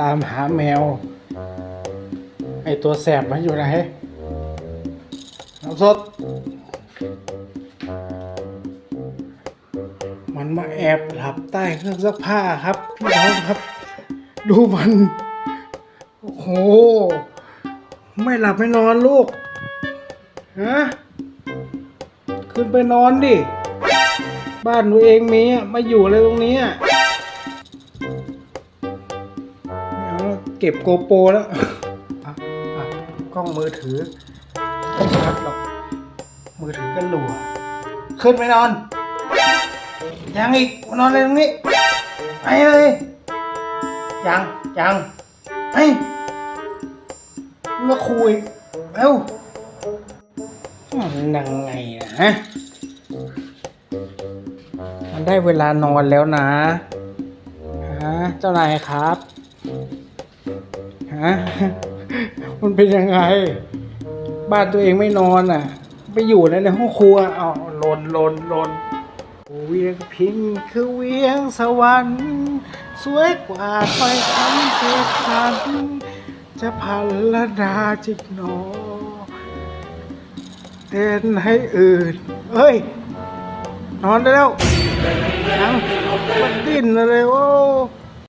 ตามหาแมว ไอตัวแสบมันอยู่ไหนน้ำสด มันมาแอบหลับใต้เครื่องซักผ้าครับพี่น้องครับ ดูมัน โอ้โห ไม่หลับไม่นอนลูก ฮะ ขึ้นไปนอนดิ บ้านตัวเองมีมาอยู่อะไรตรงนี้อะ เก็บโกโปรแล้วกล้องมือถือไม่ชัดหรอกมือถือก็หลัว ขึ้นไปนอน ยังอีกนอนอะไรตรงนี้ไปเลยยังยังไปมาคุยเร็วนยังไงนะฮะมันได้เวลานอนแล้วนะฮะเจ้านายครับ ฮะมันเป็นยังไง บ้านตัวเองไม่นอนอะ ไปอยู่ในในห้องครัวเอาลนลนลนเวียงพิงคือเวียงสวรรค์สวยกว่าไปคำเสียขันจะพันละดาจิกหนอเต้นให้อื่น เอ้ย นอนได้แล้วยังมันดิ้นอะไรโอ้